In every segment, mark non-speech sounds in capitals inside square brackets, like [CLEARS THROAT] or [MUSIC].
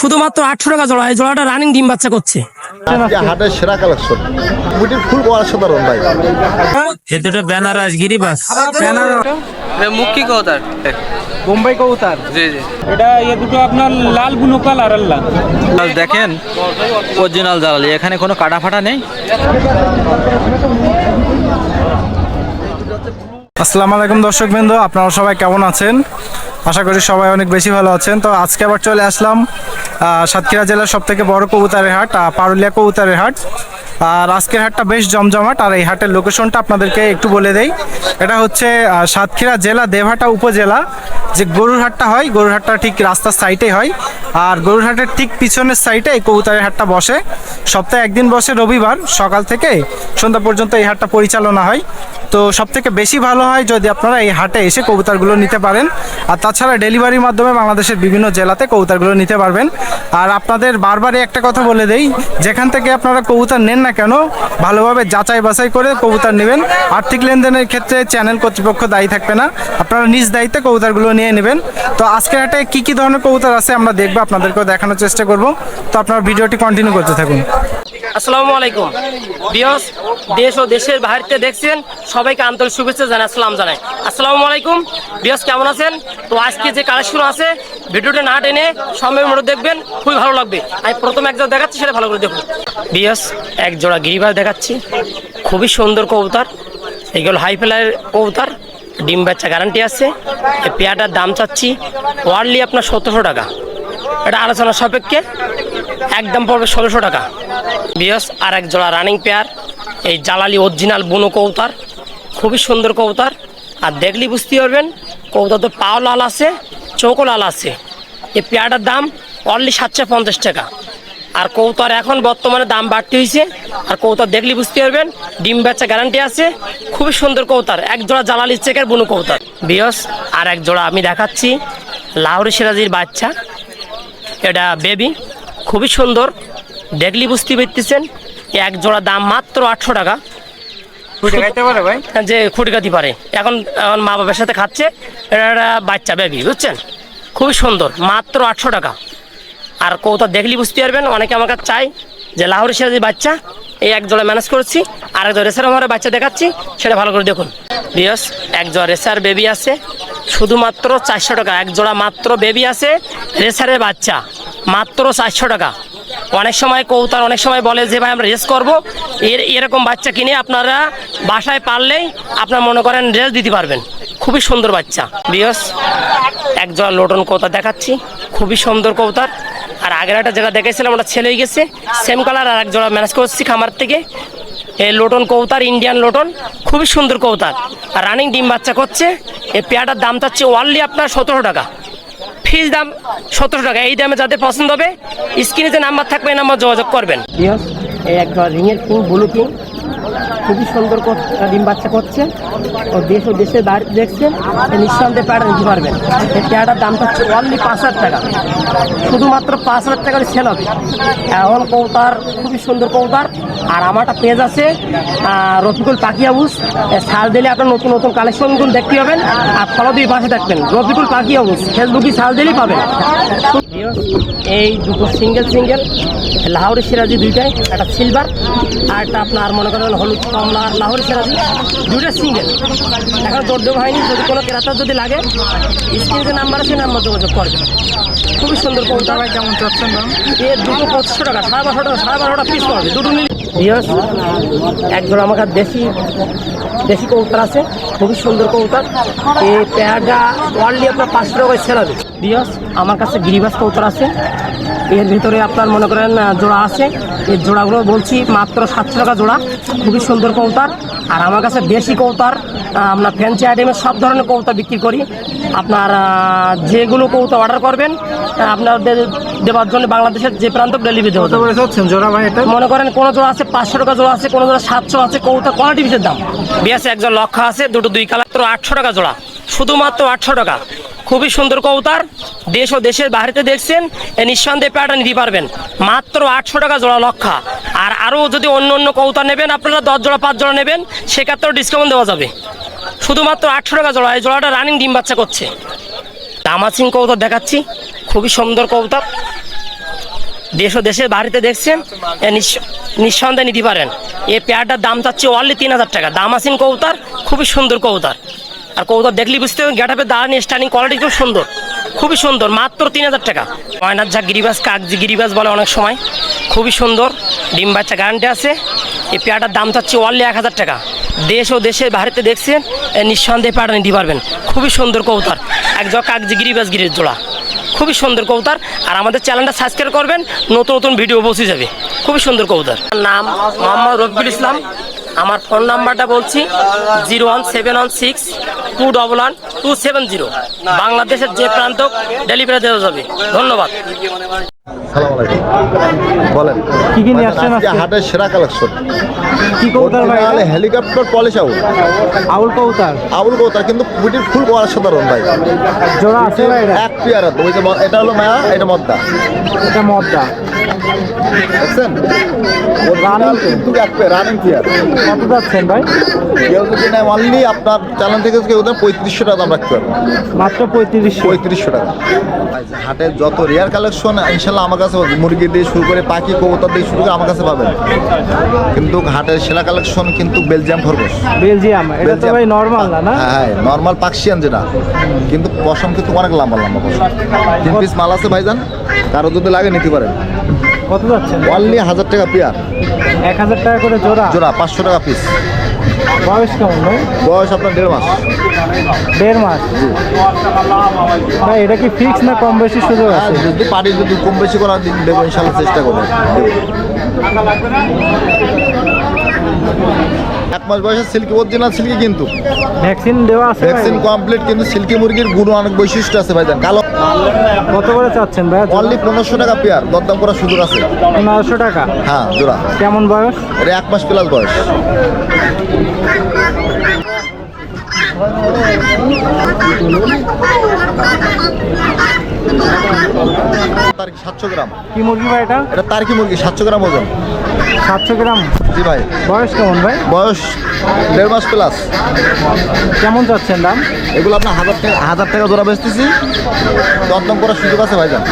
শুধুমাত্র আটশো টাকা জোড়া এই জোড়াটা রানিং ডিম বাচ্চা করছে। হাটের সেরা কালেকশন বুটির ফুল অসাধারণ ভাই। এ দুটো বেনারস গিরিবাস মুক্কি কৌতার। বোম্বাই কবুতর জি জি। এটা ইয়ে দুটো আপনার লাল বুনো কালার আল্লাহ দেখেন অরিজিনাল জ্বালালি এখানে কোনো কাটা ফাটা নেই? আসসালামু আলাইকুম দর্শক বিন্দু আপনারা সবাই কেমন আছেন? আশা করি সবাই অনেক বেশি ভালো আছেন। তো আজকে আবার চলে আসলাম সাতক্ষীরা জেলার সব থেকে বড় কবুতরের হাট পারুলিয়া কবুতরের হাট। আর আজকের হাটটা বেশ জমজমাট, আর এই হাটের লোকেশনটা আপনাদেরকে একটু বলে দেই। এটা হচ্ছে সাতক্ষীরা জেলা দেবহাটা উপজেলা। যে গরুর হাটটা হয়, গরুর হাটটা ঠিক রাস্তার সাইডে হয়। আর গরুর হাটের ঠিক পিছনের সাইডে এই কবুতরের হাটটা বসে। সপ্তাহে একদিন বসে রবিবার, সকাল থেকে সন্ধ্যা পর্যন্ত এই হাটটা পরিচালনা হয়। তো সব থেকে বেশি ভালো হয় যদি আপনারা এই হাটে এসে কবুতরগুলো নিতে পারেন। আর তাছাড়া ডেলিভারির মাধ্যমে বাংলাদেশের বিভিন্ন জেলাতে কবুতরগুলো নিতে পারবেন। আর আপনাদের বারবারই একটা কথা বলে দেই, যেখান থেকে আপনারা কবুতর নেন না কেন, ভালোভাবে যাচাই বাছাই করে কবুতর নেবেন। আর্থিক লেনদেনের ক্ষেত্রে চ্যানেল কর্তৃপক্ষ দায়ী থাকবে না। আপনারা নিজ দায়িত্বে কবুতরগুলো নিয়ে নেবেন। তো আজকের হাটে কি কি ধরনের কবুতর আছে আমরা দেখব, আপনাদেরকেও দেখানোর চেষ্টা করব। তো আপনারা ভিডিওটি কন্টিনিউ করতে থাকুন। আসসালামু আলাইকুম। বিয়স দেশ ও দেশের বাহিরতে দেখছেন সবাইকে আন্তরিক শুভেচ্ছা জানাই, আসসালাম জানাই। আসসালামু আলাইকুম। বিয়স, কেমন আছেন? তো আজকে যে কালেকশন আছে, ভিডিওটা না টেনে সময়ের মধ্যে দেখবেন, খুবই ভালো লাগবে। আমি প্রথম এক দেখাচ্ছি, সেটা ভালো করে দেখুন। বিয়স, এক জোড়া গিরিবাস দেখাচ্ছি। খুবই সুন্দর কবুতর। এগুলো হাই ফেলার কবুতর। ডিম বাচ্চা গ্যারান্টি আছে। এই পেয়ারটার দাম চাচ্ছি ওয়ার্লি আপনার সতেরোশো টাকা। এটা আলোচনা সাপেক্ষে একদম পড়বে ষোলোশো টাকা। বিয়স আর এক জোড়া রানিং পেয়ার এই জালালি অরিজিনাল বুনো কৌতার খুবই সুন্দর কৌতার আর দেখলি বুঝতে পারবেন কৌতার তো পাও লাল আছে চৌকো লাল আছে। এই পেয়ারটার দাম অনলি সাতশো পঞ্চাশ টাকা। আর কৌতর এখন বর্তমানে দাম বাড়তি হয়েছে, আর কৌতর দেখলে বুঝতে পারবেন, ডিম বাচ্চা গ্যারান্টি আছে। খুবই সুন্দর কৌতার এক জোড়া জালালি চেকের বুনো কৌতার বিয়স, আর এক জোড়া আমি দেখাচ্ছি, লাহরি সিরাজির বাচ্চা। এটা বেবি খুবই সুন্দর দেখলি বুঝতে পারতেছেন, এক জোড়া দাম মাত্র আটশো টাকা। যে খুঁটিকাতি পারে। এখন এখন মা বাবার সাথে খাচ্ছে এটা একটা বাচ্চা বেবি বুঝছেন? খুবই সুন্দর মাত্র আটশো টাকা। আর কৌতা দেখলি বুঝতে পারবেন অনেকে আমার কাছে চাই যে লাহোরি সিরাজি বাচ্চা এই এক জোড়া ম্যানেজ করছি আর এক জোড়া রেসার আমার বাচ্চা দেখাচ্ছি সেটা ভালো করে দেখুন। বিয়স এক জোড়া রেসার বেবি আছে শুধুমাত্র চারশো টাকা এক জোড়া মাত্র বেবি আছে রেসারের বাচ্চা মাত্র চারশো টাকা। অনেক সময় কৌতার অনেক সময় বলে যে, ভাই, আমরা রেস করব। এর, এরকম বাচ্চা কিনে আপনারা বাসায় পারলেই আপনার মনে করেন রেস দিতে পারবেন। খুবই সুন্দর বাচ্চা বিয়স এক জোড়া লোটন কৌতা দেখাচ্ছি, খুবই সুন্দর কৌতার আর আগের একটা জায়গা দেখেছিলাম, ওটা ছেলে হয়ে গেছে সেম কালার আর এক জোড়া ম্যানেজ করছি খামার থেকে। এই লোটন কৌতার ইন্ডিয়ান লোটন, খুবই সুন্দর কৌতার আর রানিং ডিম বাচ্চা করছে এই পেয়ারটার দাম চাচ্ছে ওয়ানলি আপনার সতেরো টাকা। ফিস দাম সতেরো টাকা। এই দামে যাদের পছন্দ হবে, স্ক্রিনে যে নাম্বার থাকবে, এই নাম্বার যোগাযোগ করবেন। এই একটা রিংয়ের কিং ব্লু কিং খুবই সুন্দর ডিম বাচ্চা করছে। ও দেশ ও দেশের বাইরে দেখছে নিঃসন্দেহে প্যাডা নিতে পারবেন এই প্যাডার দামটা হচ্ছে অনলি পাঁচ হাজার টাকা। শুধুমাত্র পাঁচ হাজার টাকা সেল হবে। এখন কৌতার, খুবই সুন্দর কৌতার। আর আমার একটা পেজ আছে রফিকুল পাখি হাউস। সাল দিলে আপনার নতুন নতুন কালেকশনগুলো দেখতে পাবেন। আর ফলো দিয়ে পাশে থাকবেন। রফিকুল পাখি হাউস। ফেসবুকে সাল দিলেই পাবেন। এই দুটো সিঙ্গেল সিঙ্গেল লাহোরি সিরাজি দুইটাই, একটা সিলভার আর একটা আপনার মনে করেন হলুদ কমলা আর লাহোরি সিরাজি দুইটা সিঙ্গেল এখন দেওয়া হয়নি যদি কোনো ক্রেতার যদি লাগে স্ক্রিনে যে নাম্বার আছে নাম্বার যোগাযোগ করবে খুবই সুন্দর কৌতা ভাই কেমন চাচ্ছেন দাম এর দুটো পঁচিশশো টাকা সাড়ে বারোশো টাকা সাড়ে বারোটা পিস পাবে দুটো নিলে একজোড়া আমার কাছে দেশি দেশি কৌতার আছে খুবই সুন্দর কৌতার এই পেয়ারটা ওয়ানলি আপনার পাঁচশো টাকায় সেল হবে বিয়স আমার কাছে গিরিবাস কৌতার আছে। এর ভিতরে আপনার মনে করেন জোড়া আছে। এই জোড়াগুলো বলছি মাত্র সাতশো টাকা জোড়া খুবই সুন্দর কৌতার আর আমার কাছে দেশি কৌতার আপনার ফ্যান্সি আইটেমের সব ধরনের কৌতা বিক্রি করি। আপনার যেগুলো কৌতা অর্ডার করবেন আপনাদের দেওয়ার জন্য বাংলাদেশের যে প্রান্ত ডেলিভারি দেওয়া। জোড়া ভাই এটা? মনে করেন কোনো জোড়া আছে পাঁচশো টাকা জোড়া আছে কোনো জোড়া সাতশো আছে কৌতা কোয়ালিটি পিসের দাম। বিয়াসে একজন লক্ষ আছে দুটো দুই কালার তো আটশো টাকা জোড়া। শুধুমাত্র আটশো টাকা। খুবই সুন্দর কৌতার দেশ ও দেশের বাড়িতে দেখছেন, এ নিঃসন্দেহে প্যাটা নিতে পারবেন। মাত্র আটশো টাকা জোড়া লক্ষা। আর আরও যদি অন্য অন্য কৌতা নেবেন, আপনারা দশ জোড়া, পাঁচ জোড়া নেবেন, সেক্ষেত্রেও ডিসকাউন্ট দেওয়া যাবে। শুধুমাত্র আটশো টাকা জোড়া, এই জোড়াটা রানিং ডিম বাচ্চা করছে। দামাসিং কৌতার দেখাচ্ছি, খুবই সুন্দর কৌতার দেশ ও দেশের বাড়িতে দেখছেন, এ নিঃস- নিঃসন্দেহে নিতে পারেন। এই পেয়ারটার দাম চাচ্ছে অনলি তিন হাজার টাকা। দাম আছেন কৌতার খুবই সুন্দর কৌতার আর কৌতার দেখলি বুঝতে হবে গেটাপে দাঁড়ানি স্টার্নিং কোয়ালিটি খুব সুন্দর। খুবই সুন্দর, মাত্র তিন হাজার টাকা। ময়নার যা গিরিবাস কাগজি গিরিবাস বলে অনেক সময়। খুবই সুন্দর, ডিম বাচ্চা গ্যারান্টি আছে। এই পেয়ারটার দাম চাচ্ছে অনলি এক হাজার টাকা। দেশ ও দেশের বাড়িতে দেখছেন নিঃসন্দেহে পেয়ারটা নিতে পারবেন। খুবই সুন্দর কৌতার এক জ কাগজি গিরিবাস গিরির জোড়া। খুবই সুন্দর কবুতর আর আমাদের চ্যানেলটা সাবস্ক্রাইব করবেন, নতুন নতুন ভিডিও পৌঁছে যাবে। খুবই সুন্দর কবুতর আমার নাম মোহাম্মদ রফিকুল ইসলাম। আমার ফোন নাম্বারটা বলছি zero one seven one six two double one two seven zero. বাংলাদেশের যে প্রান্ত ডেলিভারি দেওয়া যাবে। ধন্যবাদ। বলেন। কি কি নিয়ে আসছেন আজকে আজকে? হাটের সেরা কালেকশন। কি কবুতর ভাই? এটা? হেলিকপ্টার পলিশ আউল। আউল কবুতর? আউল কবুতর কিন্তু ফুল সাধারণ ভাই। জোড়া আছে ভাই এটা? এক পেয়ার ওই যে ম- এটা হলো মায়া এটা মদ্দা। এটা মদ্দা। দেখছেন Running তো? কিন্তু এক রানিং পেয়ার কত যাচ্ছেন ভাই? কেউ যদি নেয় অনলি আপনার চ্যানেল থেকে কেউ দেন পঁয়ত্রিশশো টাকা দাম রাখতে পারবেন মাত্র পঁয়ত্রিশশো। পঁয়ত্রিশশো টাকা। হাটের যত রেয়ার কালেকশন ইনশাল্লাহ আমার কাছে মুরগি দিয়ে শুরু করে পাখি কবুতর দিয়ে শুরু করে আমার কাছে পাবেন। কিন্তু হাটের সেরা কালেকশন কিন্তু বেলজিয়াম খরগোশ বেলজিয়াম এটা তো ভাই নর্মাল না না? হ্যাঁ নর্মাল পাকশিয়ান যেটা। কিন্তু পশম কিন্তু অনেক লম্বা লম্বা পশম। তিন পিস মাল আছে ভাইজান। কারও যদি লাগে নিতে পারেন। কত যাচ্ছে? অনলি হাজার টাকা পেয়ার। এক হাজার টাকা করে জোড়া? জোড়া পাঁচশো টাকা পিস বয়স কেমন ভাই? বয়স আপনার দেড় মাস। দেড় মাস? ভাই এটা কি ফিক্স না কম বেশি সুযোগ আর আছে? যদি পারি যদি কম বেশি করার দিন দেবো ইনশাল্লাহ চেষ্টা করবেন এক মাস বয়সে সিল্কি অরিজিনাল সিল্কি কিন্তু। ভ্যাকসিন দেওয়া আছে ভ্যাকসিন কমপ্লিট কিন্তু সিল্কি মুরগির গুণ অনেক বৈশিষ্ট্য আছে ভাইজান কালো কত করে চাচ্ছেন ভাই? অনলি পনেরোশো টাকা পেয়ার দরদাম করার সুযোগ আছে। পনেরোশো টাকা? হ্যাঁ জোড়া। কেমন বয়স? এটা এক মাস প্লাস বয়স। সাতশো গ্রাম। কি মুরগি ভাই এটা? এটা তার্কি মুরগি সাতশো গ্রাম ওজন। সাতশো গ্রাম? জি ভাই। বয়স কেমন ভাই? বয়স দেড় মাস প্লাস কেমন যাচ্ছেন দাম? এগুলো আপনার হাজার টাকা হাজার টাকা বেচতেছি। দরদাম করার সুযোগ আছে ভাইজান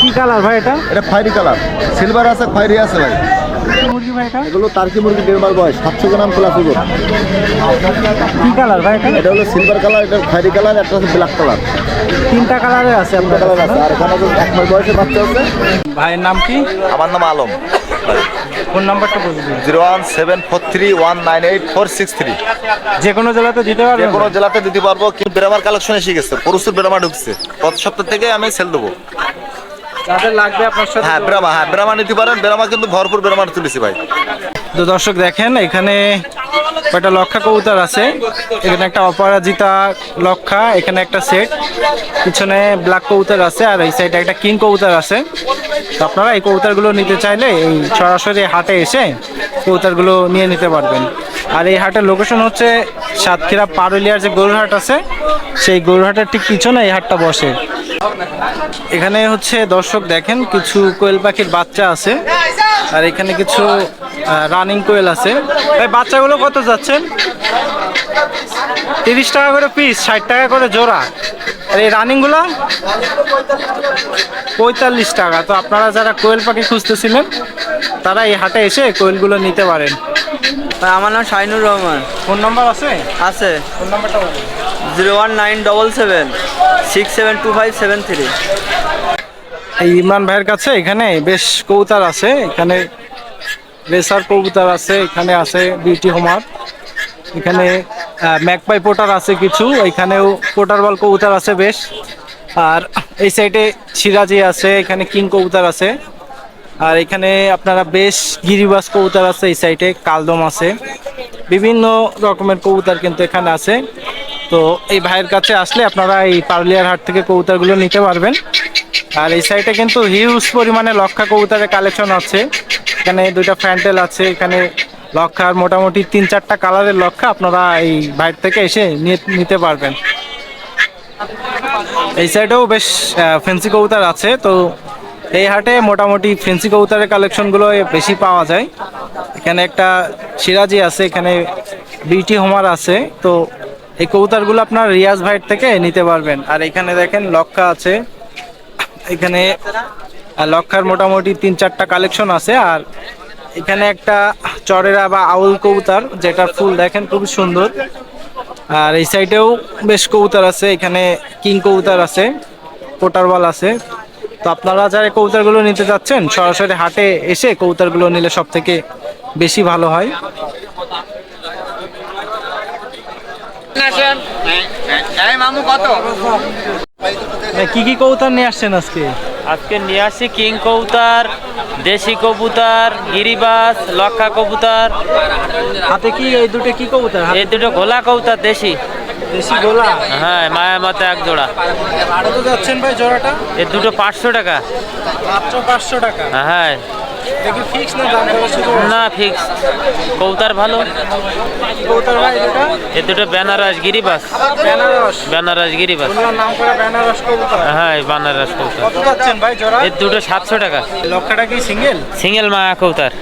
কি কালার ভাই এটা? এটা খয়েরি কালার সিলভার আছে খয়েরি আছে ভাই। মুরগি ভাই এটা? এগুলো তার্কি মুরগি দেড় মাস বয়স সাতশো গ্রাম প্লাস ওজন কি কালার ভাই এটা? এটা হলো সিলভার কালার এটা কালার একটা হচ্ছে ব্ল্যাক কালার তিনটা কালারে আছে আপনার কালার কাছে আছে আর এখানে এক মাস বয়সের বাচ্চা আছে। ভাইয়ের নাম কি? আমার নাম আলম। ফোন নাম্বারটা বলে দিন zero one seven four three one nine eight four six three. যে কোনো জেলাতে দিতে যে পারবেন কোনো জেলাতে দিতে পারব কিন্তু বেরামার কালেকশন এসে গেছে প্রচুর বেরামা ঢুকছে। গত সপ্তাহ থেকে আমি সেল দেবো। যাদের লাগবে আপনার সাথে হ্যাঁ হ্যাঁ নিতে পারেন। কিন্তু ভরপুর তুলেছি ভাই। তো দর্শক দেখেন এখানে কয়টা লক্ষা কবুতর আছে। এখানে একটা অপরাজিতা লক্ষা এখানে একটা সেট পিছনে ব্ল্যাক কবুতর আছে আর এই সাইডে একটা কিং কবুতর আছে। তো আপনারা এই কবুতরগুলো নিতে চাইলে এই সরাসরি হাটে এসে কবুতরগুলো নিয়ে নিতে পারবেন। আর এই হাটের লোকেশন হচ্ছে সাতক্ষীরা পারুলিয়ার যে গরুরহাট আছে সেই গরুরহাটের ঠিক পিছনে এই হাটটা বসে। এখানে হচ্ছে দর্শক দেখেন কিছু কোয়েল পাখির বাচ্চা আছে আর এখানে কিছু রানিং কোয়েল আছে। এই বাচ্চাগুলো কত যাচ্ছেন? তিরিশ টাকা করে পিস ষাট টাকা করে জোড়া। আর এই রানিংগুলো পঁয়তাল্লিশ টাকা। তো আপনারা যারা কোয়েল পাখি খুঁজতেছিলেন তারা এই হাটে এসে কোয়েলগুলো নিতে পারেন। ভাই, আমার নাম শাহিনুর রহমান। ফোন নাম্বার আছে? আছে। ফোন নাম্বারটা zero one nine double seven, six seven two five seven three. এই ইমরান ভাইয়ের কাছে এখানে বেশ কবুতর আছে, এখানে রেসার কবুতর আছে, এখানে আছে বিউটি হোমার, এখানে ম্যাকপাই পোটার আছে কিছু, এখানেও পোটার বল কবুতর আছে বেশ। আর এই সাইডে সিরাজি আছে, এখানে কিং কবুতর আছে। আর এখানে আপনারা বেশ গিরিবাস কবুতর আছে এই সাইডে, কালদম আছে। বিভিন্ন রকমের কবুতর কিন্তু এখানে আছে। তো এই ভাইয়ের কাছে আসলে আপনারা এই পারুলিয়ার হাট থেকে কবুতরগুলো নিতে পারবেন। আর এই সাইডে কিন্তু হিউজ পরিমাণে লক্ষা কবুতরের কালেকশন আছে। এখানে দুইটা ফ্যান্টেল আছে, এখানে লক্ষার মোটামুটি তিন চারটা কালারের লক্ষা আপনারা এই বাইর থেকে এসে নিতে পারবেন। এই সাইডেও বেশ ফেন্সি কবুতর আছে। তো এই হাটে মোটামুটি ফেন্সি কবুতরের কালেকশনগুলো বেশি পাওয়া যায়। এখানে একটা সিরাজি আছে, এখানে বিউটি হোমার আছে। তো এই কবুতরগুলো আপনার রিয়াজ ভাইট থেকে নিতে পারবেন। আর এখানে দেখেন লক্ষা আছে। এখানে লক্ষার মোটামুটি তিন চারটা কালেকশন আছে। আর এখানে একটা চরেরা বা আউল কবুতর যেটা ফুল দেখেন খুব সুন্দর। আর এই সাইডেও বেশ কবুতর আছে। এখানে কিং কবুতর আছে কোটারওয়াল আছে। তো আপনারা যারা কবুতরগুলো নিতে যাচ্ছেন সরাসরি হাটে এসে কবুতরগুলো নিলে সব থেকে বেশি ভালো হয়। এ, কি কি কবুতর নিয়ে আসছেন আজকে? আজকে নিয়ে আসি কিং কবুতর দেশি কবুতর গিরিবাস লক্ষা কবুতর। হাতে কি এই দুটো কি কবুতর? এই দুটো গোলা কবুতর দেশি। দেশি গোলা হ্যাঁ মায়া মতো এক জোড়া। কত যাচ্ছেন ভাই জোড়াটা? এই দুটো পাঁচশো টাকা। মাত্র পাঁচশো টাকা। হ্যাঁ। না ফিক্স কবুতর ভালো। এই দুটো? বেনারস গিরিবাস। বেনারস। গিরিবাস। হ্যাঁ বেনারস কবুতর কত যাচ্ছেন ভাই জোড়া? এই দুটো সাতশো টাকা। লক্ষটা কি সিঙ্গেল? সিঙ্গেল মায়া কৌতার।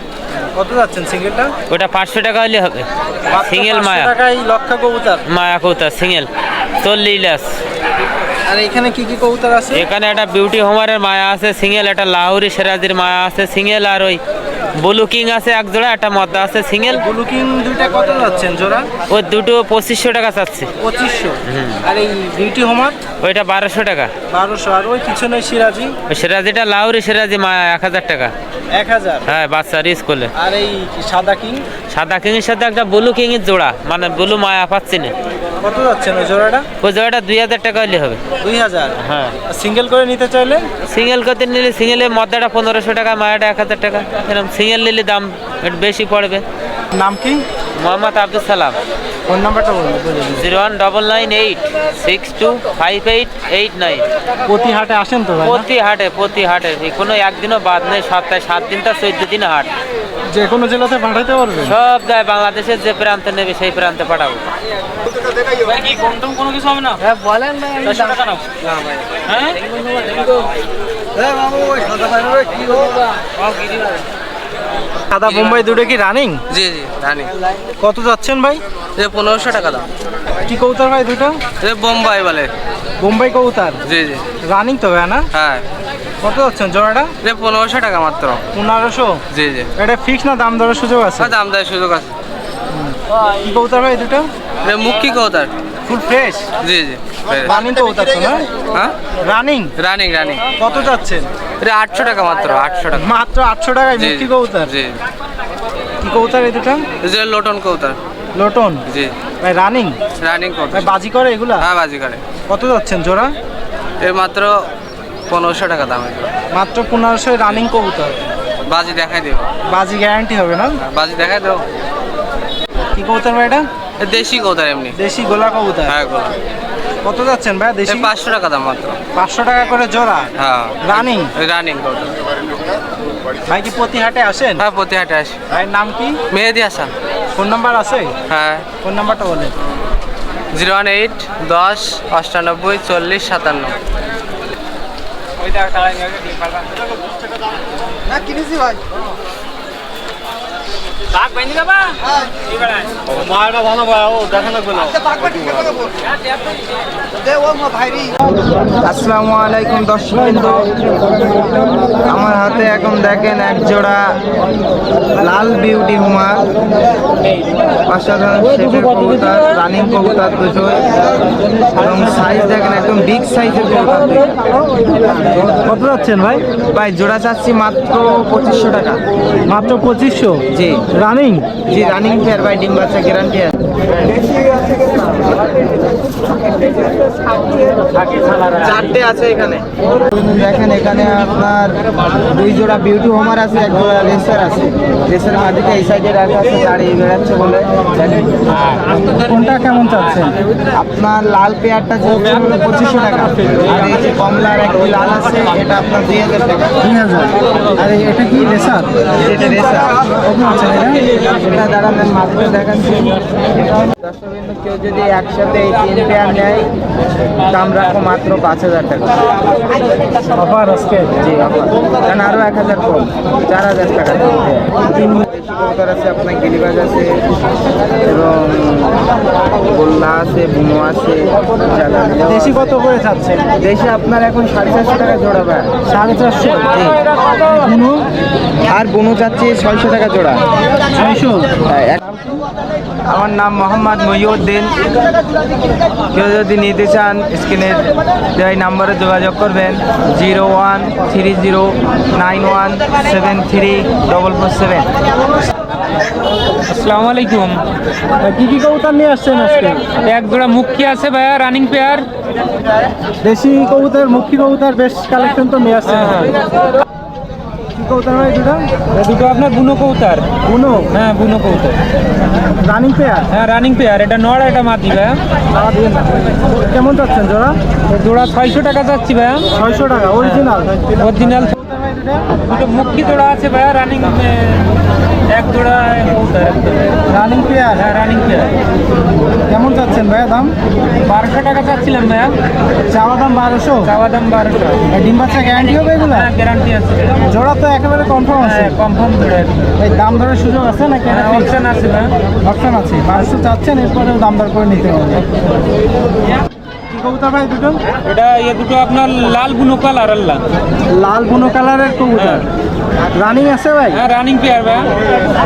কত যাচ্ছেন সিঙ্গেলটা? ওটা পাঁচশো টাকা হলে হবে। সিঙ্গেল মায়া। মায়া কবুতর সিঙ্গেল। চল্লিশ আর এখানে কি কি কবুতর আছে? এখানে একটা বিউটি হোমারের মায়া আছে, সিঙ্গেল, একটা লাহোরি সেরাজির মায়া আছে, সিঙ্গেল আর ওই ব্লু কিং আছে এক জোড়া একটা মদ্দা আছে সিঙ্গেল। ব্লু কিং দুইটা কত যাচ্ছেন জোড়া? ওই দুটো পঁচিশশো টাকা চাচ্ছে পঁচিশশো। আর এই বিউটি হোমার ওইটা বারোশো টাকা। বারোশো। আর ওই পিছনে সিরাজি? ওই সেরাজিটা লাহোরি সেরাজি এক হাজার টাকা। এক হাজার? হ্যাঁ বাচ্চার স্কুলে আর এই সাদা কিং? সাদা কিংয়ের সাথে একটা ব্লু কিংয়ের জোড়া মানে ব্লু মায়া পাচ্ছি না। কত যাচ্ছেন ওই জোড়াটা? ওই জোড়াটা দুই হাজার টাকা হলে হবে। দুই হাজার? হ্যাঁ। সিঙ্গেল করে নিতে চাইলে? সিঙ্গেল করতে নিলে সিঙ্গেলে মদ্দাটা পনেরোশো টাকা মায়াটা এক হাজার টাকা এরকম সিঙ্গেল নিলে দাম একটু বেশি পড়বে। নাম কি? মোহাম্মদ আব্দুল সালাম। ফোন নাম্বারটা বলুন zero one double nine eight six two five eight eight nine. প্রতি হাটে আসেন তো প্রতি হাটে প্রতি হাটে কোনো একদিনও বাদ নেই সপ্তাহে সাত দিন তো চোদ্দ দিন হাট। যে কোনো জেলাতে পাঠাতে পারবেন সব যায় বাংলাদেশের যে প্রান্তে নেবে সেই প্রান্তে পাঠাবো। সাদা বোম্বাই দুটো কি রানিং জি জি রানি কত যাচ্ছেন ভাই? এ পনেরোশো টাকা দাম। কি কবুতর ভাই দুটো? এ বোম্বাই বলে। বোম্বাই কবুতর জি জি। রানিং তো ভাই না? হ্যাঁ। কত যাচ্ছেন জোড়াটা? এ পনেরোশো টাকা মাত্র। পনেরোশো? জি জি। এটা ফিক্স না দাম দেওয়ার সুযোগ আছে? দাম দেওয়ার সুযোগ আছে। কি কবুতর ভাই দুটো? এ মুক্কি কৌতার। ফুল ফ্রেশ জি জি রানিং তো না? হ্যাঁ? রানিং রানিং রানিং কত যাচ্ছেন? এটা আটশো টাকা মাত্র আটশো টাকা। মাত্র আটশো টাকায় মুক্তি কবুতর? জি। কি কবুতর এই দুটো? যে লোটন কৌতার লোটন? জি। ভাই রানিং রানিং কৌতার ভাই বাজি করে এগুলা? হ্যাঁ বাজি করে। কত যাচ্ছেন জোড়া? এর মাত্র পনেরোশো টাকা দাম। মাত্র পনেরোশো রানিং কবুতর। বাজি দেখাই দেবো। বাজি গ্যারান্টি হবে না? বাজি দেখাই দেবো। কি কবুতর ভাই এটা? দেশি কৌতার এমনি। দেশি গোলা কবুতর। হ্যাঁ গোলা। কত যাচ্ছেন ভাই দেশি? পাঁচশো টাকা দাম মাত্র। পাঁচশো টাকা করে জোড়া? হ্যাঁ। রানিং? রানিং ভাই কি প্রতি হাটে আসেন? হ্যাঁ প্রতি হাটে আসি। ভাইয়ের নাম কি? মেহেদি হাসান। ফোন নাম্বার আছে? হ্যাঁ। ফোন নাম্বারটা বলেন। জিরো ওয়ান এইট দশ অষ্টানব্বই চল্লিশ সাতান্ন। বাঘ বাইনি বাবা? মারবা ভালো ও দেখা লাগবে না। আচ্ছা, হ্যাঁ, দে ও মা ভাইরি। আসসালামু আলাইকুম দর্শক বিন্দু আমার হাতে এখন দেখেন এক জোড়া লাল বিউটি হুমার অসাধারণ শেপের কবুতর রানিং কবুতর দুটো এবং সাইজ দেখেন একদম বিগ সাইজের কবুতর কত যাচ্ছেন ভাই? ভাই জোড়া চাচ্ছি মাত্র পঁচিশশো টাকা। মাত্র পঁচিশশো? জি। রানিং? জি রানিং ফেয়ার ভাই ডিম বাচ্চা গ্যারান্টি আছে। Lara. আছে এখানে। দেখেন এখানে আপনার দুই জোড়া বিউটি হোমার আছে এক জোড়া রেসার আছে। রেসার মাঝিকে এই সাইডে রাখা আছে দাঁড়িয়ে বেড়াচ্ছে বলে। কোনটা কেমন চাচ্ছেন? আপনার লাল পেয়ারটা যাচ্ছে হলো পঁচিশশো টাকা আর এই যে কমলার একটি লাল আছে এটা আপনার দুই হাজার টাকা। দুই হাজার। আর এটা কি রেসার এটা রেসার এটা? দাঁড়ালেন মাঝে দেখাচ্ছি। দর্শকবৃন্দ কেউ যদি একসাথে এই তিন পেয়ার নেয় দাম রাখো মাত্র পাঁচ হাজার টাকা। অফার আজকে? জি অফার। কারণ আরও এক হাজার কম চার হাজার টাকা দেশি কবুতর আছে আপনার গিরিবাজ আছে এবং গোল্লা আছে বুনো আছে দেশি কত করে চাচ্ছে দেশে আপনার এখন সাড়ে চারশো টাকা জোড়া ভাই। সাড়ে চারশো? বুনো? আর বুনো যাচ্ছে ছয়শো টাকা জোড়া। ছয়শো? আমার নাম মোহাম্মদ মহিউদ্দিন। কেউ যদি নিতে চান স্ক্রিনের দেওয়া এই নাম্বারে যোগাযোগ করবেন zero one three zero nine one seven three double four seven. আসসালামু আলাইকুম। কি কি কবুতর নিয়ে আসছেন আজকে? এক জোড়া মুখী আছে ভাইয়া রানিং পেয়ার দেশি কবুতর মুখী কবুতর বেশ কালেকশন তো নিয়ে আসছেন। কি কবুতর ভাই দুটো? দুটো আপনার বুনো কৌতার বুনো? হ্যাঁ বুনো কৌতার রানিং পেয়ার হ্যাঁ রানিং পেয়ার এটা নড় এটা মাদি ভাইয়া কেমন চাচ্ছেন জোড়া? জোড়া ছয়শো টাকা যাচ্ছি ভাইয়া। ছয়শো টাকা অরিজিনাল অরিজিনাল দুটো মুখী জোড়া আছে ভাইয়া রানিং এক কৌতার রানিং পেয়ার হ্যাঁ রানিং পেয়ার কেমন চাচ্ছেন ভাইয়া দাম? বারোশো টাকা চাচ্ছিলাম ভাইয়া। চাওয়া দাম বারোশো? চাওয়া দাম বারোশো। ডিম বাচ্চা গ্যারান্টি হবে এগুলো? হ্যাঁ গ্যারান্টি আছে। জোড়া তো একেবারে কনফার্ম আছে। হ্যাঁ কনফার্ম জোড়া এই দাম দরের সুযোগ আছে নাকি অপশন আছে ভাইয়া। অপশন আছে। বারোশো চাচ্ছেন এরপরেও দাম দর করে নিতে হবে। কবুতর ভাই দুটো? এটা ইয়ে দুটো আপনার লাল বুনো কালার আল্লাহ। লাল বুনো কালারের কবুতর। রানিং আছে ভাই? হ্যাঁ রানিং পেয়ার ভাইয়া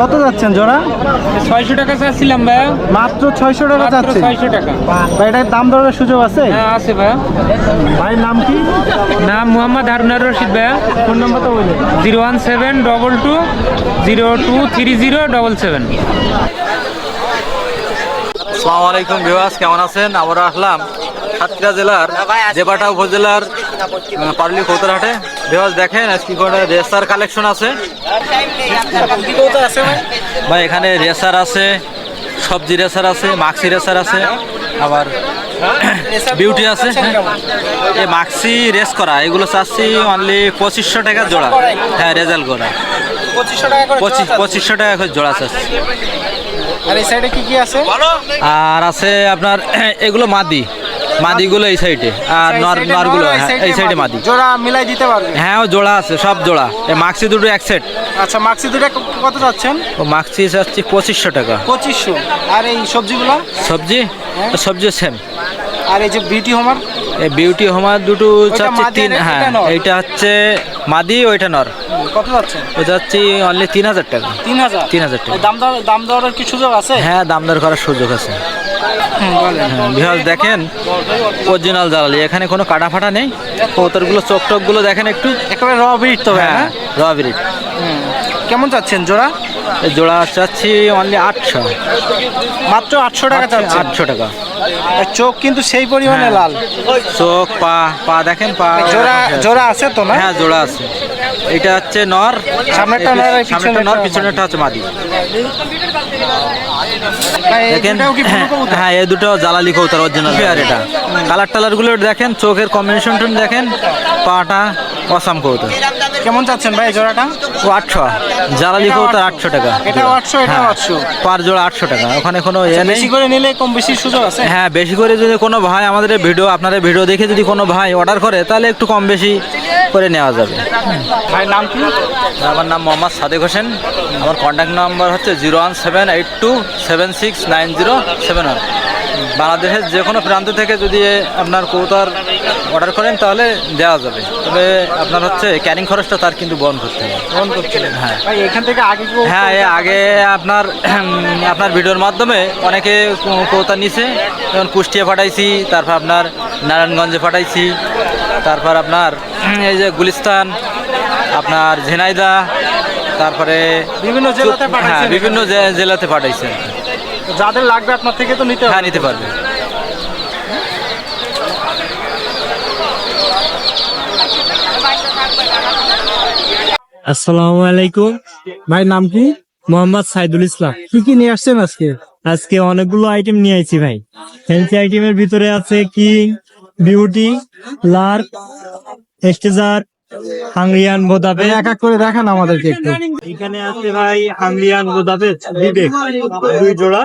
কত যাচ্ছেন জোড়া? ছয়শো টাকা চাচ্ছিলাম ভাইয়া মাত্র ছয়শো টাকা যাচ্ছে। ছয়শো টাকা। ভাই এটার দাম দরের সুযোগ আছে? হ্যাঁ আছে ভাইয়া ভাইয়ের নাম কি? নাম মোহাম্মদ হারুনার রশিদ ভাইয়া ফোন নাম্বার তো বলুন zero one seven double two zero two three zero double seven. আসসালামু আলাইকুম বিভাস কেমন আছেন? আমরা আসলাম। সাতক্ষীরা জেলার জেবাটা উপজেলার পারলি কৌতরহাটে বিভাস দেখেন আজকে করে রেসার কালেকশন আছে। ভাই এখানে রেসার আছে সবজি রেসার আছে মাক্সি রেসার আছে আবার বিউটি আছে এই মাক্সি রেস করা এগুলো চাচ্ছি অনলি পঁচিশশো টাকা জোড়া। হ্যাঁ রেজাল্ট করা। পঁচিশশো টাকা করে পঁচিশ পঁচিশশো টাকা করে জোড়া চাচ্ছি। আর এই সাইডে কি কি আছে? আর আছে আপনার এগুলো মাদি। মাদিগুলো এই সাইডে আর নর নরগুলো হ্যাঁ, এই সাইডে মাদি। জোড়া মিলাই দিতে পারবে? হ্যাঁ ও জোড়া আছে সব জোড়া। এই মাক্সি দুটো এক সেট আচ্ছা মাক্সি দুটা কত যাচ্ছেন? ও মাক্সি চাচ্ছি পঁচিশশো টাকা। পঁচিশশো। আর এই সবজিগুলো? সবজি? সবজি সেম আর এই যে বিউটি হোমার এই বিউটি হোমার দুটো চাচ্ছি তিন হ্যাঁ এইটা হচ্ছে মাদি ওইটা নর। কত যাচ্ছেন ও যাচ্ছি অনলি তিন হাজার টাকা। তিন হাজার? তিন হাজার টাকা। দাম দর দাম দরের কি সুযোগ আছে? হ্যাঁ দাম দর করার সুযোগ আছে। হ্যাঁ বিহাজ দেখেন অরিজিনাল জ্বালালি এখানে কোনো কাটা ফাটা নেই। কৌতরগুলো চোখ টোকগুলো দেখেন একটু। একেবারে র বিট তো হ্যাঁ হ্যাঁ রবিরিট কেমন চাচ্ছেন জোড়া? জোড়া চাচ্ছি অনলি আটশো। মাত্র আটশো টাকা চাচ্ছেন? আটশো টাকা। চোখ কিন্তু সেই পরিমাণে হ্যাঁ। লাল। চোখ পা পা দেখেন পা জোড়া জোড়া আছে তো না? হ্যাঁ জোড়া আছে। এটা হচ্ছে নর। সামনেরটা নর, আর সামনেরটা নর পিছনেরটা হচ্ছে মাদি। দেখেন? হ্যাঁ এই দুটো জ্বালালি কৌতার অরিজিনাল পেয়ার এটা। কালার টালারগুলো দেখেন চোখের কম্বিনেশন দেখেন। পাটা অসাম কৌতার কেমন চাচ্ছেন ভাই জোড়াটা? ও আটশো। জ্বালালি কৌতার আটশো। টাকা। এটাও 800, এটাও হ্যাঁ, 800 পার জোড়া আটশো টাকা। ওখানে কোনো ইয়ে বেশি করে নিলে কম বেশি সুযোগ আছে? হ্যাঁ বেশি করে যদি কোনো ভাই আমাদের ভিডিও আপনাদের ভিডিও দেখে যদি কোনো ভাই অর্ডার করে তাহলে একটু কম বেশি করে নেওয়া যাবে। ভাই নাম কি? আমার নাম মোহাম্মদ সাদেক হোসেন। আমার কন্ট্যাক্ট নাম্বার হচ্ছে zero one seven eight two seven six nine zero seven one. বাংলাদেশের যে কোনো প্রান্ত থেকে যদি আপনার কৌতার অর্ডার করেন তাহলে দেওয়া যাবে। তবে আপনার হচ্ছে ক্যারিং খরচটা তার কিন্তু বহন করতে হবে। ফোন করছিলেন। হ্যাঁ। এখান থেকে আগে হ্যাঁ আগে আপনার [CLEARS THROAT] আপনার ভিডিওর মাধ্যমে অনেকে কৌতা নিছে। যেমন কুষ্টিয়া পাঠাইছি তারপর আপনার নারায়ণগঞ্জে পাঠাইছি তারপর আপনার এই যে গুলিস্তান আপনার ঝেনাইদা তারপরে বিভিন্ন জেলাতে হ্যাঁ বিভিন্ন জেলাতে পাঠাইছে যাদের লাগবে আপনার থেকে তো নিতে হ্যাঁ নিতে পারবে। আসসালামু আলাইকুম। ভাই নাম কি? মোহাম্মদ সাইদুল ইসলাম। কি কি নিয়ে আসছেন আজকে? আজকে অনেকগুলো আইটেম নিয়ে আইছি ভাই। ফ্যান্সি আইটেমের ভিতরে আছে কিং? বিউটি লার্ক এস্টেজার হাঙ্গিয়ান বোদাপে এক এক করে দেখান আমাদেরকে একটু। এখানে আছে ভাই হাঙ্গিয়ান বোদাপে বিবেক। দুই জোড়া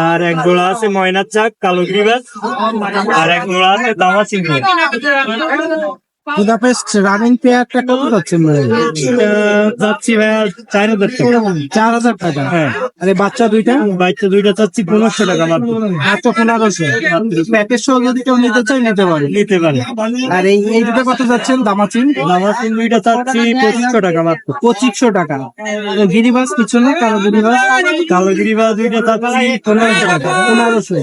আর এক জোড়া আছে ময়নার চাক কালো গ্রিবাস আর এক জোড়া আছে দামা সিংহ বুদাপেস্ট রানিং পেয়ারটা কত যাচ্ছে যাচ্ছি ভাইয়া চার হাজার টাকা। চার হাজার টাকা? হ্যাঁ। আরে বাচ্চা দুইটা? বাচ্চা দুইটা চাচ্ছি পনেরোশো টাকা মাত্র এত পনেরোশো? প্যাকেজ সহ যদি কেউ নিতে চাই নিতে পারে। নিতে পারে। আর এই এই দুটো কত যাচ্ছেন? দামাচিন? তিন দুইটা চাচ্ছি পঁচিশশো টাকা মাত্র পঁচিশশো টাকা। গিরিবাস পিছনে কালো গিরিবাস? কালোগিরি বা দুইটা চাচ্ছি পনেরোশো টাকা। পনেরোশো।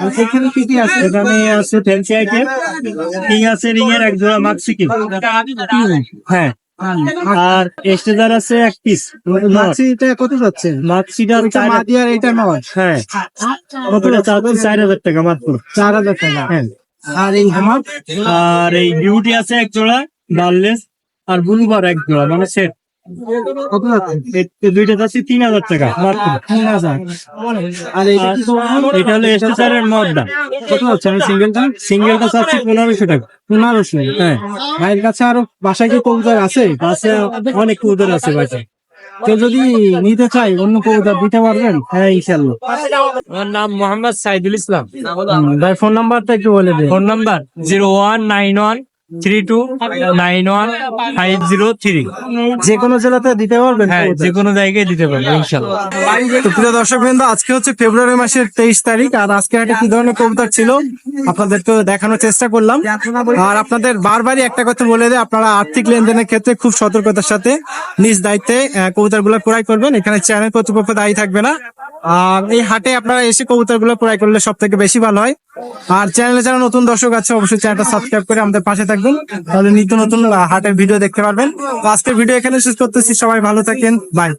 আর সেখানে কি কি আছে? এখানে আছে ফ্যান্সি আইটেম। রিং আছে রিং এর এক জোড়া মাক্সিকিন হ্যাঁ আর এক্সটেজার আছে এক পিস মাছিটা কত যাচ্ছে? ওইটা মাদি আর এটা নয়। হ্যাঁ। কত চাচ্ছি চার হাজার টাকা মাত্র। চার হাজার টাকা। হ্যাঁ। আর এই আর এই বিউটি আছে এক জোড়া বার্লেস। আর বুলুবার এক জোড়া মানে সেট কত দুইটা তিন হাজার টাকা মাত্র তিন হাজার আর এইটা কি আর এটা হলো এক্সটেজারের কত যাচ্ছে আমি সিঙ্গেলটা সিঙ্গেলটা চাচ্ছি পনেরোশো টাকা পনেরোশো হ্যাঁ ভাইয়ের কাছে আরও বাসায় কি কবুতর আছে পাশে অনেক কবুতর আছে বাসায় কেউ যদি নিতে চাই অন্য কবুতর দিতে পারবেন হ্যাঁ ইনশাল্লাহ আমার নাম মোহাম্মদ সাইদুল ইসলাম। ভাই ফোন নাম্বারটা একটু বলে দিন। Phone number zero one nine one three two nine one five zero three. যে কোনো জেলাতে দিতে পারবেন হ্যাঁ যে কোনো জায়গায় দিতে পারব ইনশাল্লাহ তো প্রিয় দর্শক বৃন্দ আজকে হচ্ছে ফেব্রুয়ারি মাসের তেইশ তারিখ আর আজকে হাটে কি ধরনের কবুতর ছিল দেখানোর চেষ্টা করলাম। আর আপনাদের বারবারই একটা কথা বলে দেয় আপনারা আর্থিক লেনদেনের ক্ষেত্রে খুব সতর্কতার সাথে নিজ দায়িত্বে কবুতরগুলো ক্রয় করবেন। এখানে চ্যানেল কর্তৃপক্ষ দায়ী থাকবে না। আর এই হাটে আপনারা এসে কবুতরগুলো ক্রয় করলে সব থেকে বেশি ভালো হয়। আর চ্যানেলে যারা নতুন দর্শক আছে অবশ্যই চ্যানেলটা সাবস্ক্রাইব করে আমাদের পাশে থাকবেন। তাহলে নিত্য নতুন হাটের ভিডিও দেখতে পারবেন। আজকের ভিডিও এখানে শেষ করতেছি। সবাই ভালো থাকেন। বাই